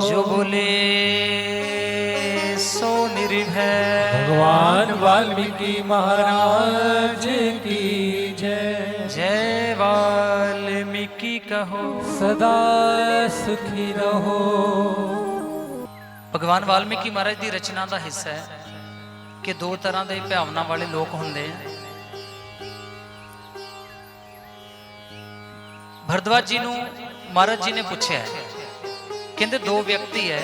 जो बोले सो निर्भय भगवान वाल्मीकि महाराज की जय जय वाल्मीकि कहो सदा सुखी रहो ਭਗਵਾਨ ਵਾਲਮੀਕੀ ਮਹਾਰਾਜ ਦੀ ਰਚਨਾ ਦਾ ਹਿੱਸਾ ਹੈ ਕਿ ਦੋ ਤਰ੍ਹਾਂ ਦੇ ਭਾਵਨਾ ਵਾਲੇ ਲੋਕ ਹੁੰਦੇ ਆ ਭਰਦਵਾਜ ਜੀ ਨੂੰ ਮਹਾਰਾਜ ਜੀ ਨੇ ਪੁੱਛਿਆ ਹੈ। ਕਹਿੰਦੇ ਦੋ ਵਿਅਕਤੀ ਹੈ।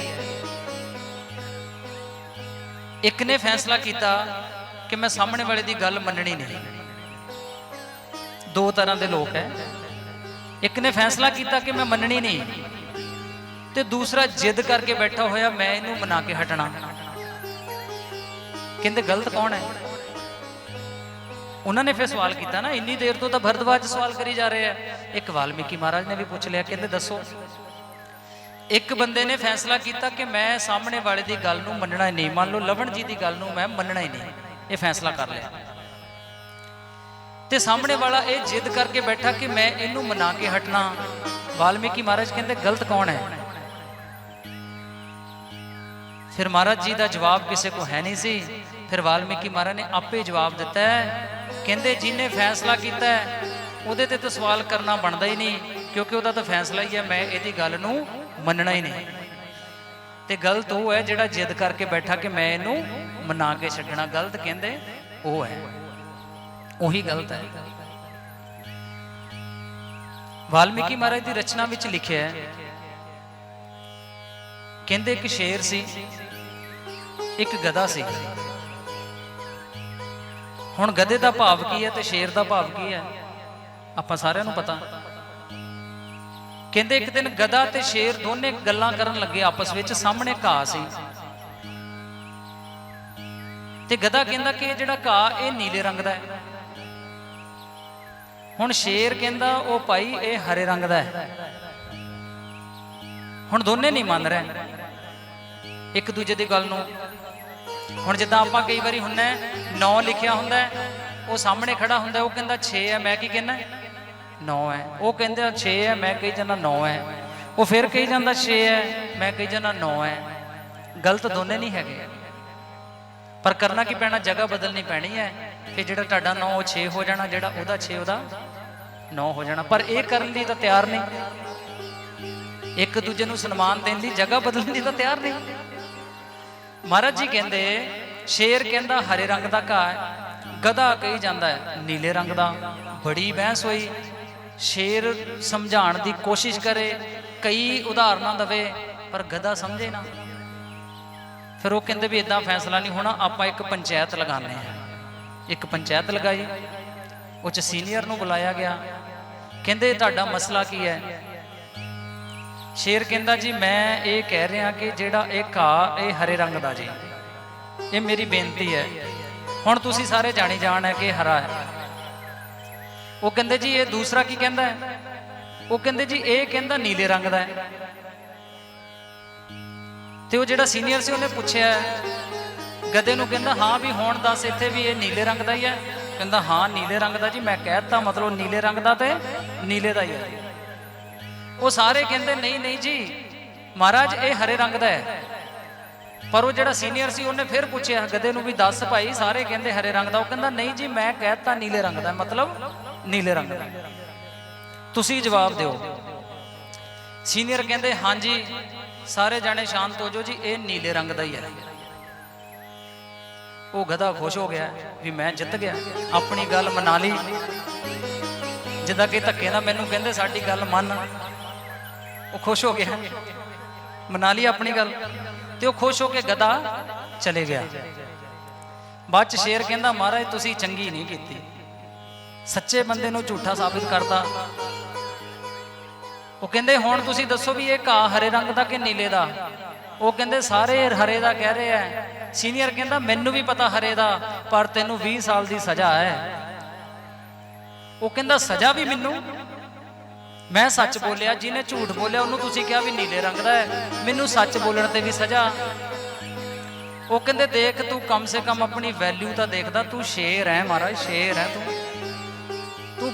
ਇੱਕ ਨੇ ਫੈਸਲਾ ਕੀਤਾ ਕਿ ਮੈਂ ਸਾਹਮਣੇ ਵਾਲੇ ਦੀ ਗੱਲ ਮੰਨਣੀ ਨਹੀਂ। ਦੋ ਤਰ੍ਹਾਂ ਦੇ ਲੋਕ ਹੈ। ਇੱਕ ਨੇ ਫੈਸਲਾ ਕੀਤਾ ਕਿ ਮੈਂ ਮੰਨਣੀ ਨਹੀਂ। ਤੇ ਦੂਸਰਾ ਜਿੱਦ ਕਰਕੇ ਬੈਠਾ ਹੋਇਆ ਮੈਂ ਇਹਨੂੰ ਮਨਾ ਕੇ ਹਟਣਾ। ਕਹਿੰਦੇ ਗਲਤ ਕੌਣ ਹੈ? ਉਹਨਾਂ ਨੇ ਫਿਰ ਸਵਾਲ ਕੀਤਾ ਨਾ, ਇੰਨੀ ਦੇਰ ਤੋਂ ਤਾਂ ਭਰਦਵਾਜ ਸਵਾਲ ਕਰੀ ਜਾ ਰਹੇ ਆ ਇੱਕ ਵਾਲਮੀਕੀ ਮਹਾਰਾਜ ਨੇ ਵੀ ਪੁੱਛ ਲਿਆ, ਕਹਿੰਦੇ ਦੱਸੋ। ਇੱਕ ਬੰਦੇ ਨੇ ਫੈਸਲਾ ਕੀਤਾ ਕਿ ਮੈਂ ਸਾਹਮਣੇ ਵਾਲੇ ਦੀ ਗੱਲ ਨੂੰ ਮੰਨਣਾ ਹੀ ਨਹੀਂ। ਮੰਨ ਲਓ ਲਵਣ ਜੀ ਦੀ ਗੱਲ ਨੂੰ ਮੈਂ ਮੰਨਣਾ ਹੀ ਨਹੀਂ। ਇਹ ਫੈਸਲਾ ਕਰ ਲਿਆ। ਤੇ ਸਾਹਮਣੇ ਵਾਲਾ ਇਹ ਜਿੱਦ ਕਰਕੇ ਬੈਠਾ ਕਿ ਮੈਂ ਇਹਨੂੰ ਮਨਾ ਕੇ ਹਟਣਾ। ਵਾਲਮੀਕੀ ਮਹਾਰਾਜ ਕਹਿੰਦੇ, ਗਲਤ ਕੌਣ ਹੈ? ਫਿਰ ਮਹਾਰਾਜ ਜੀ ਦਾ ਜਵਾਬ ਕਿਸੇ ਕੋ ਹੈ ਨਹੀਂ ਸੀ। ਫਿਰ ਵਾਲਮੀਕੀ ਮਹਾਰਾਜ ਨੇ ਆਪੇ ਜਵਾਬ ਦਿੱਤਾ ਕਹਿੰਦੇ, ਜਿਹਨੇ ਫੈਸਲਾ ਕੀਤਾ ਉਹਦੇ ਤੇ ਤਾਂ ਸਵਾਲ ਕਰਨਾ ਬਣਦਾ ਹੀ ਨਹੀਂ, ਕਿਉਂਕਿ ਉਹਦਾ ਤਾਂ ਫੈਸਲਾ ਹੀ ਹੈ, ਮੈਂ ਇਹਦੀ ਗੱਲ ਨੂੰ ਮੰਨਣਾ ਹੀ ਨਹੀਂ। ਤੇ ਗਲਤ ਉਹ ਹੈ ਜਿਹੜਾ ਜਿੱਦ ਕਰਕੇ ਬੈਠਾ ਕਿ ਮੈਂ ਇਹਨੂੰ ਮਨਾ ਕੇ ਛੱਡਣਾ। ਗਲਤ ਕਹਿੰਦੇ ਉਹ ਹੈ। ਉਹੀ ਗਲਤ ਹੈ। ਵਾਲਮੀਕੀ ਮਹਾਰਾਜ ਦੀ ਰਚਨਾ ਵਿੱਚ ਲਿਖਿਆ ਹੈ, ਕਹਿੰਦੇ ਇੱਕ ਸ਼ੇਰ ਸੀ, ਇੱਕ ਗਧਾ ਸੀ। ਹੁਣ ਗਧੇ ਦਾ ਭਾਵ ਕੀ ਹੈ ਤੇ ਸ਼ੇਰ ਦਾ ਭਾਵ ਕੀ ਹੈ? ਆਪਾਂ ਸਾਰਿਆਂ ਨੂੰ ਪਤਾ। ਕਹਿੰਦੇ ਇੱਕ ਦਿਨ ਗਧਾ ਤੇ ਸ਼ੇਰ ਦੋਨੇ ਗੱਲਾਂ ਕਰਨ ਲੱਗੇ ਆਪਸ ਵਿੱਚ, ਸਾਹਮਣੇ ਘਾਹ ਸੀ। ਤੇ ਗਧਾ ਕਹਿੰਦਾ ਕਿ ਇਹ ਜਿਹੜਾ ਘਾਹ, ਇਹ ਨੀਲੇ ਰੰਗ ਦਾ ਹੈ। ਹੁਣ ਸ਼ੇਰ ਕਹਿੰਦਾ, ਉਹ ਭਾਈ, ਇਹ ਹਰੇ ਰੰਗ ਦਾ ਹੈ। ਹੁਣ ਦੋਨੇ ਨਹੀਂ ਮੰਨ ਰਹੇ। ਇੱਕ ਦੂਜੇ ਦੀ ਗੱਲ ਨੂੰ। ਹੁਣ ਜਿੱਦਾਂ ਆਪਾਂ ਕਈ ਵਾਰੀ ਹੁੰਨਾ 9 ਲਿਖਿਆ ਹੁੰਦਾ ਉਹ ਸਾਹਮਣੇ ਖੜਾ ਹੁੰਦਾ ਉਹ ਕਹਿੰਦਾ 6 ਹੈ, ਮੈਂ ਕੀ ਕਹਿੰਦਾ 9 ਹੈ। ਉਹ ਕਹਿੰਦੇ 6 ਹੈ, ਮੈਂ ਕਹੀ ਜਾਂਦਾ 9 ਹੈ। ਉਹ ਫਿਰ ਕਹੀ ਜਾਂਦਾ 6 ਹੈ, ਮੈਂ ਕਹੀ ਜਾਂਦਾ 9 ਹੈ। ਗਲਤ ਦੋਨੇ ਨਹੀਂ ਹੈਗੇ। ਪਰ ਕਰਨਾ ਕੀ ਪੈਣਾ? ਜਗ੍ਹਾ ਬਦਲਣੀ ਪੈਣੀ ਹੈ ਕਿ ਜਿਹੜਾ ਤੁਹਾਡਾ 9 ਉਹ 6 ਹੋ ਜਾਣਾ, ਜਿਹੜਾ ਉਹਦਾ 6 ਉਹਦਾ 9 ਹੋ ਜਾਣਾ। ਪਰ ਇਹ ਕਰਨ ਲਈ ਤਾਂ ਤਿਆਰ ਨਹੀਂ। ਇੱਕ ਦੂਜੇ ਨੂੰ ਸਨਮਾਨ ਦੇਣ ਲਈ ਜਗ੍ਹਾ ਬਦਲਣ ਲਈ ਤਾਂ ਤਿਆਰ ਨਹੀਂ। ਮਹਾਰਾਜ ਜੀ ਕਹਿੰਦੇ, ਸ਼ੇਰ ਕਹਿੰਦਾ ਹਰੇ ਰੰਗ ਦਾ ਘਾਹ ਗਧਾ ਕਹੀ ਜਾਂਦਾ ਹੈ, ਨੀਲੇ ਰੰਗ ਦਾ। ਬੜੀ ਬਹਿਸ ਹੋਈ। ਸ਼ੇਰ ਸਮਝਾਉਣ ਦੀ ਕੋਸ਼ਿਸ਼ ਕਰੇ, ਕਈ ਉਦਾਹਰਨਾਂ ਦਵੇ, ਪਰ ਗਧਾ ਸਮਝੇ ਨਾ। ਫਿਰ ਉਹ ਕਹਿੰਦੇ ਵੀ ਇਦਾਂ ਫੈਸਲਾ ਨਹੀਂ ਹੋਣਾ, ਆਪਾਂ ਇੱਕ ਪੰਚਾਇਤ ਲਗਾਉਂਦੇ ਹਾਂ। ਇੱਕ ਪੰਚਾਇਤ ਲਗਾਈ, ਉਹ ਚ ਸੀਨੀਅਰ ਨੂੰ ਬੁਲਾਇਆ ਗਿਆ। ਕਹਿੰਦੇ, ਤੁਹਾਡਾ ਮਸਲਾ ਕੀ ਹੈ? ਸ਼ੇਰ ਕਹਿੰਦਾ, ਜੀ, ਮੈਂ ਇਹ ਕਹਿ ਰਿਹਾ ਕਿ ਜਿਹੜਾ ਇਹ ਘਾਹ, ਇਹ ਹਰੇ ਰੰਗ ਦਾ ਜੀ। ਇਹ ਮੇਰੀ ਬੇਨਤੀ ਹੈ। ਹੁਣ ਤੁਸੀਂ ਸਾਰੇ ਜਾਣੀ ਜਾਣ ਹੈ ਕਿ ਹਰਾ ਹੈ। ਉਹ ਕਹਿੰਦੇ ਜੀ, ਇਹ ਦੂਸਰਾ ਕੀ ਕਹਿੰਦਾ ਹੈ? ਉਹ ਕਹਿੰਦੇ ਜੀ, ਇਹ ਕਹਿੰਦਾ ਨੀਲੇ ਰੰਗ ਦਾ ਹੈ। ਤੇ ਉਹ ਜਿਹੜਾ ਸੀਨੀਅਰ ਸੀ, ਉਹਨੇ ਪੁੱਛਿਆ ਗਦੇ ਨੂੰ ਕਹਿੰਦਾ, ਹਾਂ ਵੀ ਹੁਣ ਦੱਸ ਇੱਥੇ ਵੀ ਇਹ ਨੀਲੇ ਰੰਗ ਦਾ ਹੀ ਹੈ? ਕਹਿੰਦਾ, ਹਾਂ, ਨੀਲੇ ਰੰਗ ਦਾ ਜੀ, ਮੈਂ ਕਹਿਤਾ ਮਤਲਬ ਨੀਲੇ ਰੰਗ ਦਾ ਤੇ ਨੀਲੇ ਦਾ ਹੀ ਹੈ। ਉਹ ਸਾਰੇ ਕਹਿੰਦੇ, ਨਹੀਂ ਨਹੀਂ ਜੀ, ਮਹਾਰਾਜ, ਇਹ ਹਰੇ ਰੰਗ ਦਾ ਹੈ। ਪਰ ਉਹ ਜਿਹੜਾ ਸੀਨੀਅਰ ਸੀ, ਉਹਨੇ ਫਿਰ ਪੁੱਛਿਆ ਗਦੇ ਨੂੰ ਵੀ ਦੱਸ ਭਾਈ, ਸਾਰੇ ਕਹਿੰਦੇ ਹਰੇ ਰੰਗ ਦਾ। ਉਹ ਕਹਿੰਦਾ, ਨਹੀਂ ਜੀ, ਮੈਂ ਕਹਿਤਾ ਨੀਲੇ ਰੰਗ ਦਾ ਮਤਲਬ ਨੀਲੇ ਰੰਗ ਦਾ। ਤੁਸੀਂ ਜਵਾਬ ਦਿਓ। ਸੀਨੀਅਰ ਕਹਿੰਦੇ, ਹਾਂਜੀ, ਸਾਰੇ ਜਾਣੇ ਸ਼ਾਂਤ ਹੋ ਜਾਓ ਜੀ, ਇਹ ਨੀਲੇ ਰੰਗ ਦਾ ਹੀ ਹੈ। ਉਹ ਗਧਾ ਖੁਸ਼ ਹੋ ਗਿਆ ਵੀ ਮੈਂ ਜਿੱਤ ਗਿਆ, ਆਪਣੀ ਗੱਲ ਮਨਾ ਲਈ। ਜਿੱਦਾਂ ਕਿ ਧੱਕੇ ਨਾਲ ਮੈਨੂੰ ਕਹਿੰਦੇ, ਸਾਡੀ ਗੱਲ ਮੰਨ। ਉਹ ਖੁਸ਼ ਹੋ ਗਿਆ, ਮਨਾ ਲਈ ਆਪਣੀ ਗੱਲ ਤੇ ਉਹ ਖੁਸ਼ ਹੋ ਕੇ ਗਧਾ ਚਲੇ ਗਿਆ। ਬਾਅਦ ਚ ਸ਼ੇਰ ਕਹਿੰਦਾ, ਮਹਾਰਾਜ, ਤੁਸੀਂ ਚੰਗੀ ਨਹੀਂ ਕੀਤੀ। ਸੱਚੇ ਬੰਦੇ ਨੂੰ ਝੂਠਾ ਸਾਬਿਤ ਕਰਤਾ। ਉਹ ਕਹਿੰਦੇ, ਹੁਣ ਤੁਸੀਂ ਦੱਸੋ ਵੀ ਇਹ ਘਾਹ ਹਰੇ ਰੰਗ ਦਾ ਕਿ ਨੀਲੇ ਦਾ? ਉਹ ਕਹਿੰਦੇ, ਸਾਰੇ ਹਰੇ ਦਾ ਕਹਿ ਰਹੇ ਆ। ਸੀਨੀਅਰ ਕਹਿੰਦਾ, ਮੈਨੂੰ ਵੀ ਪਤਾ ਹਰੇ ਦਾ, ਪਰ ਤੈਨੂੰ 20 ਸਾਲ ਦੀ ਸਜ਼ਾ ਹੈ। ਉਹ ਕਹਿੰਦਾ, ਸਜ਼ਾ ਵੀ ਮੈਨੂੰ? ਮੈਂ ਸੱਚ ਬੋਲਿਆ, ਜਿਹਨੇ ਝੂਠ ਬੋਲਿਆ, ਉਹਨੂੰ ਤੁਸੀਂ ਕਿਹਾ ਵੀ ਨੀਲੇ ਰੰਗ ਦਾ ਹੈ। ਮੈਨੂੰ ਸੱਚ ਬੋਲਣ ਤੇ ਵੀ ਸਜ਼ਾ। ਉਹ ਕਹਿੰਦੇ, ਦੇਖ ਤੂੰ ਕਮ ਸੇ ਕਮ ਆਪਣੀ ਵੈਲਿਊ ਤਾਂ ਦੇਖਦਾ, ਤੂੰ ਸ਼ੇਰ ਹੈ ਮਹਾਰਾਜ, ਸ਼ੇਰ ਹੈ ਤੂੰ।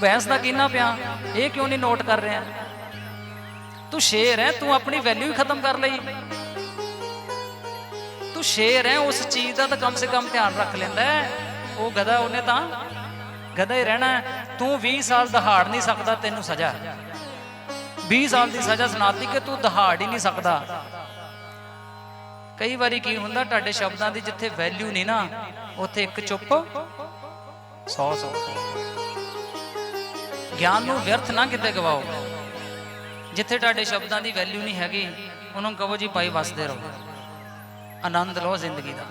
ਬਹਿਸ ਦਾ ਕਿੰਨਾ ਪਿਆ? ਇਹ ਕਿਉਂ ਨਹੀਂ ਨੋਟ ਕਰ ਰਿਹਾ? ਤੂੰ ਸ਼ੇਰ ਹੈ, ਤੂੰ ਆਪਣੀ ਵੈਲਿਊ ਹੀ ਖਤਮ ਕਰ ਲਈ। ਤੂੰ ਸ਼ੇਰ ਹੈ, ਉਸ ਚੀਜ਼ ਦਾ ਤਾਂ ਕਮ ਸੇ ਕਮ ਧਿਆਨ ਰੱਖ ਲੈਂਦਾ ਉਹ ਗਧਾ, ਉਹਨੇ ਤਾਂ ਗਧਾ ਹੀ ਰਹਿਣਾ ਤੂੰ 20 ਸਾਲ ਦਹਾੜ ਨਹੀਂ ਸਕਦਾ, ਤੈਨੂੰ ਸਜ਼ਾ ਹੈ। 20 ਸਾਲ ਦੀ ਸਜ਼ਾ ਸੁਣਾਤੀ ਕਿ ਤੂੰ ਦਹਾੜ ਹੀ ਨਹੀਂ ਸਕਦਾ। ਕਈ ਵਾਰੀ ਕੀ ਹੁੰਦਾ, ਤੁਹਾਡੇ ਸ਼ਬਦਾਂ ਦੀ ਜਿੱਥੇ ਵੈਲਿਊ ਨਹੀਂ ਨਾ, ਉੱਥੇ ਇੱਕ ਚੁੱਪ। 100 100 ਗਿਆਨ ਨੂੰ ਵਿਅਰਥ ਨਾ ਕਿਤੇ ਗਵਾਓ। ਜਿੱਥੇ ਤੁਹਾਡੇ ਸ਼ਬਦਾਂ ਦੀ ਵੈਲਿਊ ਨਹੀਂ ਹੈਗੀ, ਉਹਨੂੰ ਕਹੋ ਜੀ ਭਾਈ ਵਸਦੇ ਰਹੋ। ਆਨੰਦ ਲਓ ਜ਼ਿੰਦਗੀ ਦਾ।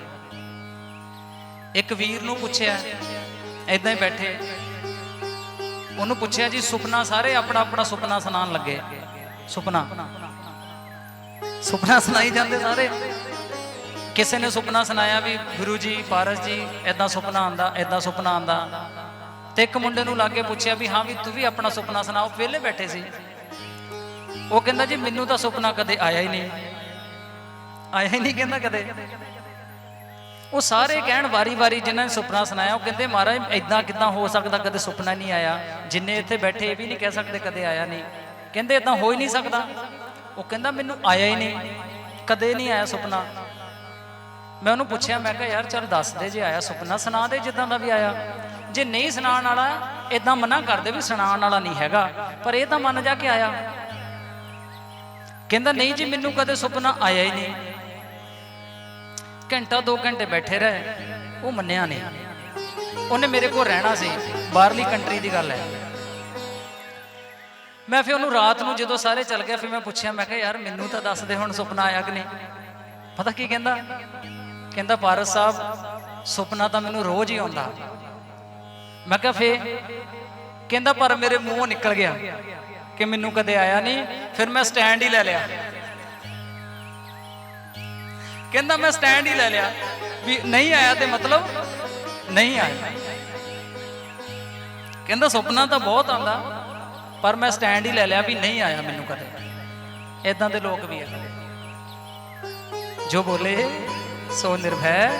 ਇੱਕ ਵੀਰ ਨੂੰ ਪੁੱਛਿਆ ਐਦਾਂ ਹੀ ਬੈਠੇ। ਉਹਨੂੰ ਪੁੱਛਿਆ ਜੀ, ਸੁਪਨਾ ਸਾਰੇ ਆਪਣਾ ਆਪਣਾ ਸੁਪਨਾ ਸੁਣਾਉਣ ਲੱਗੇ। ਸੁਪਨਾ। ਸੁਪਨਾ ਸੁਣਾਈ ਜਾਂਦੇ ਸਾਰੇ। ਕਿਸੇ ਨੇ ਸੁਪਨਾ ਸੁਣਾਇਆ ਵੀ ਗੁਰੂ ਜੀ, ਪਾਰਸ ਜੀ ਐਦਾਂ ਸੁਪਨਾ ਆਂਦਾ ਐਦਾਂ ਸੁਪਨਾ ਆਂਦਾ ਤੇ ਇੱਕ ਮੁੰਡੇ ਨੂੰ ਲਾਗੇ ਪੁੱਛਿਆ ਵੀ ਹਾਂ ਵੀ ਤੂੰ ਵੀ ਆਪਣਾ ਸੁਪਨਾ ਸੁਣਾ ਉਹ ਵਿਹਲੇ ਬੈਠੇ ਸੀ। ਉਹ ਕਹਿੰਦਾ ਜੀ ਮੈਨੂੰ ਤਾਂ ਸੁਪਨਾ ਕਦੇ ਆਇਆ ਹੀ ਨਹੀਂ। ਆਇਆ ਹੀ ਨਹੀਂ ਕਹਿੰਦਾ ਕਦੇ। ਉਹ ਸਾਰੇ ਕਹਿਣ ਵਾਰੀ-ਵਾਰੀ ਜਿਨ੍ਹਾਂ ਨੇ ਸੁਪਨਾ ਸੁਣਾਇਆ, ਉਹ ਕਹਿੰਦੇ ਮਹਾਰਾਜ ਇਦਾਂ ਕਿਦਾਂ ਹੋ ਸਕਦਾ ਕਦੇ ਸੁਪਨਾ ਨਹੀਂ ਆਇਆ। ਜਿੰਨੇ ਇੱਥੇ ਬੈਠੇ ਇਹ ਵੀ ਨਹੀਂ ਕਹਿ ਸਕਦੇ ਕਦੇ ਆਇਆ ਨਹੀਂ। ਕਹਿੰਦੇ ਇਦਾਂ ਹੋ ਹੀ ਨਹੀਂ ਸਕਦਾ। ਉਹ ਕਹਿੰਦਾ ਮੈਨੂੰ ਆਇਆ ਹੀ ਨਹੀਂ। ਕਦੇ ਨਹੀਂ ਆਇਆ ਸੁਪਨਾ। ਮੈਂ ਉਹਨੂੰ ਪੁੱਛਿਆ, ਮੈਂ ਕਿਹਾ, ਯਾਰ ਚੱਲ ਦੱਸ ਦੇ ਜੇ ਆਇਆ, ਸੁਪਨਾ ਸੁਣਾ ਦੇ ਜਿੱਦਾਂ ਦਾ ਵੀ ਆਇਆ। ਜੇ ਨਹੀਂ ਸੁਣਾਉਣ ਵਾਲਾ ਇਦਾਂ ਮਨਾ ਕਰਦੇ ਵੀ ਸੁਣਾਉਣ ਵਾਲਾ ਨਹੀਂ ਹੈਗਾ। ਪਰ ਇਹ ਤਾਂ ਮੰਨ ਜਾ ਕੇ ਆਇਆ। ਕਹਿੰਦਾ, ਨਹੀਂ ਜੀ, ਮੈਨੂੰ ਕਦੇ ਸੁਪਨਾ ਆਇਆ ਹੀ ਨਹੀਂ। ਘੰਟਾ 2 ਘੰਟੇ ਬੈਠੇ ਰਹੇ, ਉਹ ਮੰਨਿਆ ਨਹੀਂ। ਉਹਨੇ ਮੇਰੇ ਕੋਲ ਰਹਿਣਾ ਸੀ, ਬਾਹਰਲੀ ਕੰਟਰੀ ਦੀ ਗੱਲ ਹੈ। ਮੈਂ ਫਿਰ ਉਹਨੂੰ ਰਾਤ ਨੂੰ ਜਦੋਂ ਸਾਰੇ ਚੱਲ ਗਏ, ਫਿਰ ਮੈਂ ਪੁੱਛਿਆ, ਮੈਂ ਕਿਹਾ, ਯਾਰ, ਮੈਨੂੰ ਤਾਂ ਦੱਸ ਦੇ ਹੁਣ ਸੁਪਨਾ ਆਇਆ ਕਿ ਨਹੀਂ? ਪਤਾ ਕੀ ਕਹਿੰਦਾ? ਕਹਿੰਦਾ ਪਾਰਸ ਸਾਹਿਬ ਸੁਪਨਾ ਤਾਂ ਮੈਨੂੰ ਰੋਜ਼ ਹੀ ਆਉਂਦਾ। ਮੈਂ ਕਿਹਾ ਫੇ ਕਹਿੰਦਾ ਪਰ ਮੇਰੇ ਮੂੰਹੋਂ ਨਿਕਲ ਗਿਆ ਕਿ ਮੈਨੂੰ ਕਦੇ ਆਇਆ ਨਹੀਂ, ਫਿਰ ਮੈਂ ਸਟੈਂਡ ਹੀ ਲੈ ਲਿਆ। ਕਹਿੰਦਾ ਮੈਂ ਸਟੈਂਡ ਹੀ ਲੈ ਲਿਆ ਵੀ ਨਹੀਂ ਆਇਆ ਤੇ ਮਤਲਬ ਨਹੀਂ ਆਇਆ। ਕਹਿੰਦਾ ਸੁਪਨਾ ਤਾਂ ਬਹੁਤ ਆਉਂਦਾ, ਪਰ ਮੈਂ ਸਟੈਂਡ ਹੀ ਲੈ ਲਿਆ ਵੀ ਨਹੀਂ ਆਇਆ ਮੈਨੂੰ ਕਦੇ। ਇਦਾਂ ਦੇ ਲੋਕ ਵੀ ਆ। ਜੋ ਬੋਲੇ, ਸੋ ਨਿਰਭੈ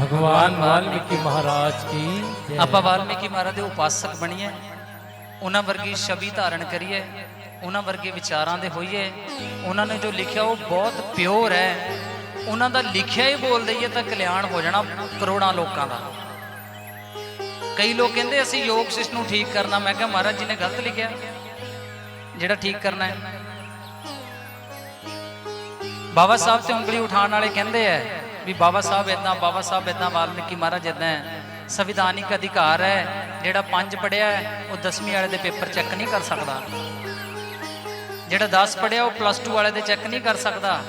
ਭਗਵਾਨ ਵਾਲਮੀਕੀ ਮਹਾਰਾਜ ਕੀ ਆਪਾਂ ਵਾਲਮੀਕੀ ਮਹਾਰਾਜ ਦੇ ਉਪਾਸਕ ਬਣੀਏ ਉਹਨਾਂ ਵਰਗੀ ਛਵੀ ਧਾਰਨ ਕਰੀਏ ਉਹਨਾਂ ਵਰਗੇ ਵਿਚਾਰਾਂ ਦੇ ਹੋਈਏ ਉਹਨਾਂ ਨੇ ਜੋ ਲਿਖਿਆ ਉਹ ਬਹੁਤ ਪਿਓਰ ਹੈ ਉਹਨਾਂ ਦਾ ਲਿਖਿਆ ਹੀ ਬੋਲ ਦਈਏ ਤਾਂ ਕਲਿਆਣ ਹੋ ਜਾਣਾ ਕਰੋੜਾਂ ਲੋਕਾਂ ਦਾ। ਕਈ ਲੋਕ ਕਹਿੰਦੇ, ਅਸੀਂ ਯੋਗ ਸਿਸ਼ ਨੂੰ ਠੀਕ ਕਰਨਾ। ਮੈਂ ਕਿਹਾ, ਮਹਾਰਾਜ ਜੀ ਨੇ ਗਲਤ ਲਿਖਿਆ। ਜਿਹੜਾ ਠੀਕ ਕਰਨਾ ਹੈ। ਬਾਬਾ ਸਾਹਿਬ ਤੇ ਉਂਗਲੀ ਉਠਾਉਣ ਵਾਲੇ ਕਹਿੰਦੇ ਐ ਵੀ ਬਾਬਾ ਸਾਹਿਬ ਇਦਾਂ ਬਾਬਾ ਸਾਹਿਬ ਇਦਾਂ ਵਾਲਮੀਕੀ ਮਹਾਰਾਜ ਇਦਾਂ ਸੰਵਿਧਾਨਿਕ ਅਧਿਕਾਰ ਹੈ, ਜਿਹੜਾ ਪੰਜ ਪੜਿਆ ਉਹ 10ਵੀਂ ਵਾਲੇ ਦੇ ਪੇਪਰ ਚੈੱਕ ਨਹੀਂ ਕਰ ਸਕਦਾ। ਜਿਹੜਾ 10 ਪੜਿਆ ਉਹ ਪਲੱਸ 2 ਵਾਲੇ ਦੇ ਚੈੱਕ ਨਹੀਂ ਕਰ ਸਕਦਾ।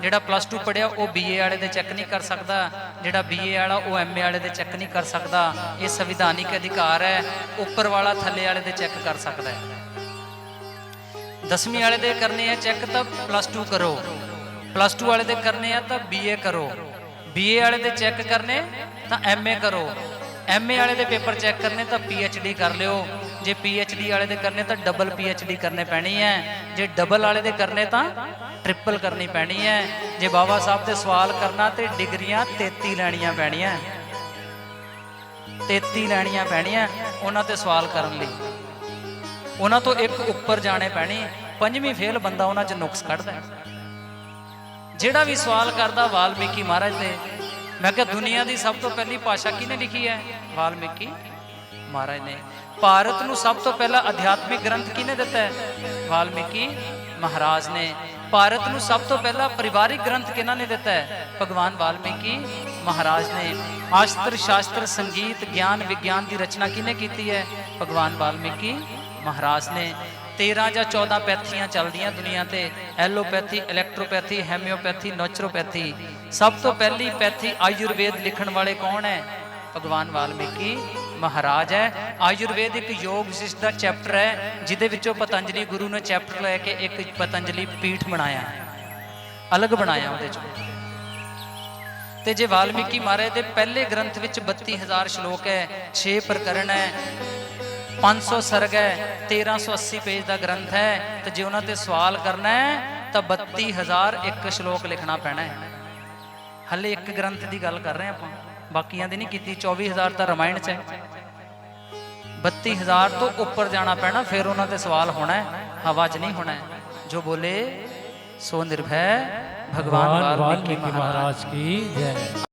ਜਿਹੜਾ ਪਲੱਸ 2 ਪੜਿਆ ਉਹ ਬੀਏ ਵਾਲੇ ਦੇ ਚੈੱਕ ਨਹੀਂ ਕਰ ਸਕਦਾ। ਜਿਹੜਾ ਬੀਏ ਵਾਲਾ, ਉਹ ਐਮਏ ਵਾਲੇ ਦੇ ਚੈੱਕ ਨਹੀਂ ਕਰ ਸਕਦਾ। ਇਹ ਸੰਵਿਧਾਨਿਕ ਅਧਿਕਾਰ ਹੈ, ਉੱਪਰ ਵਾਲਾ ਥੱਲੇ ਵਾਲੇ ਦੇ ਚੈੱਕ ਕਰ ਸਕਦਾ ਹੈ। ਦਸਵੀਂ ਵਾਲੇ ਦੇ ਕਰਨੇ ਆ ਚੈੱਕ ਤਾਂ ਪਲੱਸ 2 ਕਰੋ। ਪਲੱਸ 2 ਵਾਲੇ ਦੇ ਕਰਨੇ ਆ ਤਾਂ ਬੀਏ ਕਰੋ। ਬੀਏ ਵਾਲੇ ਦੇ ਚੈੱਕ ਕਰਨੇ, ਤਾਂ ਐਮਏ ਕਰੋ। ਐਮਏ ਵਾਲੇ ਦੇ ਪੇਪਰ ਚੈੱਕ ਕਰਨੇ, ਤਾਂ ਪੀਐਚਡੀ ਕਰ ਲਿਓ। ਜੇ ਪੀਐਚਡੀ ਵਾਲੇ ਦੇ ਕਰਨੇ, ਤਾਂ ਡਬਲ ਪੀਐਚਡੀ ਕਰਨੇ ਪੈਣੀ ਹੈ। ਜੇ ਡਬਲ ਵਾਲੇ ਦੇ ਕਰਨੇ, ਤਾਂ ਟ੍ਰਿਪਲ ਕਰਨੀ ਪੈਣੀ ਹੈ। ਜੇ ਬਾਬਾ ਸਾਹਿਬ ਤੇ ਸਵਾਲ ਕਰਨਾ, ਤੇ ਡਿਗਰੀਆਂ 33 ਲੈਣੀਆਂ ਪੈਣੀਆਂ। 33 ਲੈਣੀਆਂ ਪੈਣੀਆਂ ਉਹਨਾਂ ਤੇ ਸਵਾਲ ਕਰਨ ਲਈ। ਉਹਨਾਂ ਤੋਂ ਇੱਕ ਉੱਪਰ ਜਾਣੇ ਪੈਣੀ। ਪੰਜਵੀਂ ਫੇਲ ਬੰਦਾ ਉਹਨਾਂ 'ਚ ਨੁਕਸ ਕੱਢਦਾ ਜਿਹੜਾ ਵੀ ਸਵਾਲ ਕਰਦਾ ਵਾਲਮੀਕੀ ਮਹਾਰਾਜ ਤੇ। ਮੈਂ ਕਿਹਾ, ਦੁਨੀਆ ਦੀ ਸਭ ਤੋਂ ਪਹਿਲੀ ਭਾਸ਼ਾ ਕਿਹਨੇ ਲਿਖੀ ਹੈ? ਵਾਲਮੀਕੀ ਮਹਾਰਾਜ ਨੇ। ਭਾਰਤ ਨੂੰ ਸਭ ਤੋਂ ਪਹਿਲਾ ਅਧਿਆਤਮਿਕ ਗ੍ਰੰਥ ਕਿਹਨੇ ਦਿੱਤਾ ਹੈ? ਵਾਲਮੀਕੀ ਮਹਾਰਾਜ ਨੇ। ਭਾਰਤ ਨੂੰ ਸਭ ਤੋਂ ਪਹਿਲਾ ਪਰਿਵਾਰਿਕ ਗ੍ਰੰਥ ਕਿਹਨਾਂ ਨੇ ਦਿੱਤਾ ਹੈ? ਭਗਵਾਨ ਵਾਲਮੀਕੀ ਮਹਾਰਾਜ ਨੇ। ਆਸਤਰ ਸ਼ਾਸਤਰ, ਸੰਗੀਤ, ਗਿਆਨ, ਵਿਗਿਆਨ ਦੀ ਰਚਨਾ ਕਿਹਨੇ ਕੀਤੀ ਹੈ? ਭਗਵਾਨ ਵਾਲਮੀਕੀ ਮਹਾਰਾਜ ਨੇ। 13 ਜਾਂ 14 ਪੈਥੀਆਂ ਚੱਲਦੀਆਂ ਦੁਨੀਆ ਤੇ, ਐਲੋਪੈਥੀ, ਇਲੈਕਟ੍ਰੋਪੈਥੀ, ਹੈਮਿਓਪੈਥੀ, ਨੈਚੁਰੋਪੈਥੀ। ਸਭ ਤੋਂ ਪਹਿਲੀ ਪੈਥੀ ਆਯੁਰਵੇਦ ਲਿਖਣ ਵਾਲੇ ਕੌਣ ਹੈ? ਭਗਵਾਨ ਵਾਲਮੀਕੀ ਮਹਾਰਾਜ ਹੈ। ਆਯੁਰਵੇਦ ਇੱਕ ਯੋਗ ਵਿਸ਼ਿਸ਼ਟ ਦਾ ਚੈਪਟਰ ਹੈ, ਜਿਹਦੇ ਵਿੱਚੋਂ ਪਤੰਜਲੀ ਗੁਰੂ ਨੇ ਚੈਪਟਰ ਲੈ ਕੇ ਇੱਕ ਪਤੰਜਲੀ ਪੀਠ ਬਣਾਇਆ। ਅਲੱਗ ਬਣਾਇਆ ਉਹਦੇ ਚੋਂ। ਤੇ ਜੇ ਵਾਲਮੀਕੀ ਮਹਾਰਾਜ ਦੇ ਪਹਿਲੇ ਗ੍ਰੰਥ ਵਿੱਚ 32000 ਸ਼ਲੋਕ ਹੈ 6 ਪ੍ਰਕਰਣ ਹੈ 500 ਸਰਗ ਹੈ 1380 ਪੇਜ ਦਾ ਗ੍ਰੰਥ ਹੈ ਤੇ ਜੇ ਉਹਨਾਂ ਤੇ ਸਵਾਲ ਕਰਨਾ ਹੈ ਤਾਂ ਇੱਕ ਸ਼ਲੋਕ ਲਿਖਣਾ ਪੈਣਾ ਹੈ। ਹਲੇ ਇੱਕ ਗ੍ਰੰਥ ਦੀ ਗੱਲ ਕਰ ਰਹੇ ਆਪਾਂ ਬਾਕੀਆਂ ਦੀ ਨਹੀਂ ਕੀਤੀ 24000 ਤਾਂ ਰਮਾਇਣ ਚ ਹੈ। 32000 ਤੋਂ ਉੱਪਰ ਜਾਣਾ ਪੈਣਾ ਫਿਰ ਉਹਨਾਂ ਤੇ ਸਵਾਲ ਹੋਣਾ ਹੈ ਹਵਾ 'ਚ ਨਹੀਂ ਹੋਣਾ ਜੋ ਬੋਲੇ ਸੋ ਨਿਰਭੈ ਭਗਵਾਨ ਵਾਲਮੀਕਿ ਮਹਾਰਾਜ। ਕੀ ਜੈ।